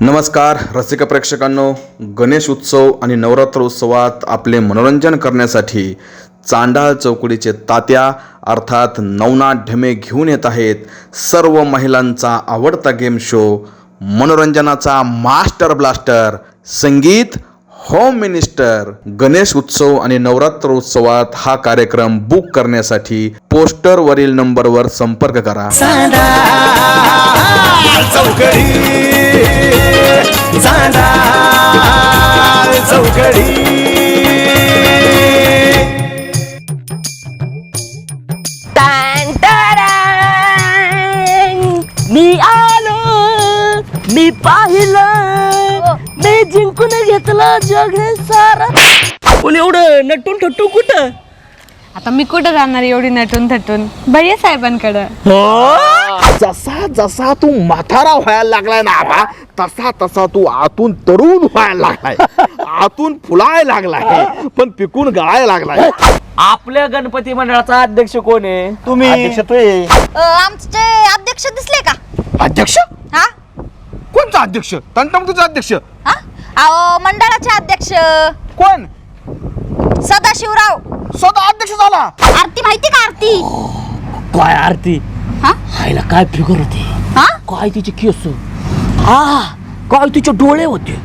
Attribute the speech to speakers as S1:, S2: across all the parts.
S1: नमस्कार रसिक प्रेक्षकांनो. गणेश उत्सव आणि नवरात्र उत्सवात आपले मनोरंजन करण्यासाठी चांडाळ चौकडीचे तात्या अर्थात नवनाथ ढमे घेऊन येत आहेत सर्व महिलांचा आवडता गेम शो मनोरंजनाचा मास्टर ब्लास्टर संगीत होम मिनिस्टर. गणेश उत्सव आणि नवरात्र उत्सवात हा कार्यक्रम बुक करण्यासाठी पोस्टरवरील नंबरवर संपर्क करा.
S2: चांदा चौकडी!
S3: मी आलो मी पाहिलं मी जिंकून घेतलं जग हे सार पण एवढं नटून ठटू कुठं?
S4: आता मी कुठं जाणार एवढी नटून थटून? भैया साहेबांकडं.
S5: जसा जसा तू म्हातारा व्हायला लागलाय ना आबा तसा तसा तू आतून तरुण व्हायला लागलाय. आतून फुलाय लागलाय. पण पिकून गळायला लागलाय.
S3: आपल्या गणपती मंडळाचा अध्यक्ष कोण आहे?
S5: तुम्ही? अध्यक्ष तू आहे.
S6: अ, आमचे अध्यक्ष दिसले का?
S5: अध्यक्ष?
S6: हा?
S5: कोणता अध्यक्ष? तंटमतूचा अध्यक्ष?
S6: हा? अहो मंडळाचे अध्यक्ष.
S5: कोण?
S6: सदाशिवराव.
S5: स्वतः अध्यक्ष झाला.
S6: आरती माहिती का आरती?
S3: काय आरती?
S6: हा?
S3: आईला काय फिगर होती?
S6: हा?
S3: काय तिचे केस? हा काय तिचे डोळे होते?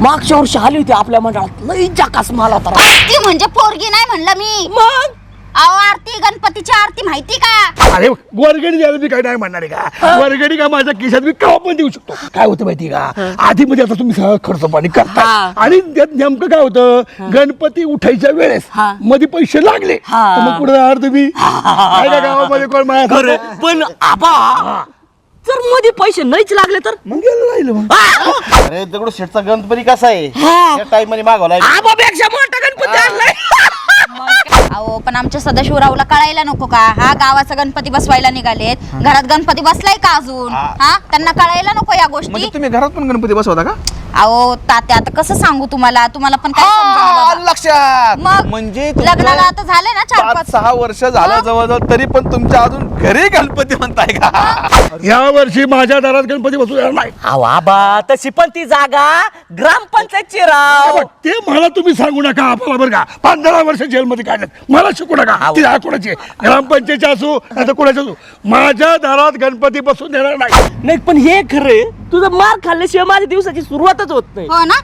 S3: मागच्या वर्षी आली होती आपल्या मंडळात. लई जाकास मला तर
S6: म्हणजे पोरगी नाही म्हणलं मी.
S3: मग?
S6: अहो आरती गणपतीची आरती माहिती का?
S5: अरे वर्गणी द्यायला मी काय नाही म्हणणार आहे का? वर्गणी का माझ्या खिशात मी केव्हा पण देऊ शकतो? काय होतं माहिती का? आधी मध्ये आता तुम्ही सगळं खर्च पाणी करता
S3: हा.
S5: आणि त्यात नेमकं काय होतं? गणपती उठायच्या वेळेस
S3: हा.
S5: मध्ये पैसे लागले.
S3: हा.
S5: तर मग कुठे जाणार तुम्ही? आहे का गावामध्ये कोण माझ्या
S3: खरं. पण आबा जर मध्ये पैसे नाहीच लागले तर?
S5: मग गेलं राहिलं मग.
S7: अरे दगडू शेठचा गणपती कसा आहे?
S3: हा.
S7: त्या टाइममध्ये मागवलाय
S3: आबापेक्षा मोठा गणपती आणलाय
S6: अहो पण आमच्या सदाशिवरावला कळायला नको का? हा गावाचा गणपती बसवायला निघालेत. घरात गणपती बसलाय का अजून? हा? त्यांना कळायला नको या गोष्टी.
S5: म्हणजे तुम्ही घरात पण गणपती बसवता का?
S6: अहो तात्या आता कसं सांगू तुम्हाला? तुम्हाला पण काय समजेना
S5: आ,
S6: बाबा.
S5: लक्षात.
S6: मग
S5: म्हणजे तुमचं
S6: लग्नाला आता झाले ना चार
S5: पाच
S6: पाच?
S5: सहा वर्ष झालं जवळजवळ तरी पण तुमच्या अजून घरी गणपती म्हणताय का? या वर्षी माझ्या दारात गणपती बसू येणार नाही.
S3: अहो आबा तशी पण ती जागा ग्रामपंचायतची राव
S5: ते मला तुम्ही सांगू नका आपल्याला बरं का. पंधरा वर्ष जेलमध्ये काढल्यात मला शिकू नका. ती आहे कोणाची. ग्रामपंचायतची असो नाही तर कोणाची असो. माझ्या दारात गणपती बसून देणार नाही.
S3: नाही पण हे खरं तुझं मार खाल्ल्याशिवाय माझ्या दिवसाची सुरुवातच होत नाही.
S6: हो ना?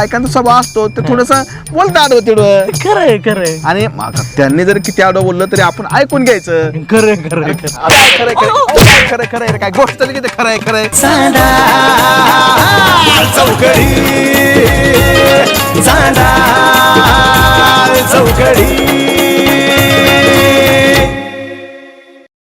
S5: ऐकायचा स्वभाव असतो ते थोडस बोलता आडवं तिडवं.
S3: खरंय खरंय.
S5: आणि मग त्यांनी जर किती आडवं बोललं तरी आपण ऐकून घ्यायचं.
S3: खरं खरं खरं
S5: आता खरंय खरंय खरंय खरंय रे, काय गोष्ट तरी किती खरंय खरंय.
S2: चौकडी. चौकडी.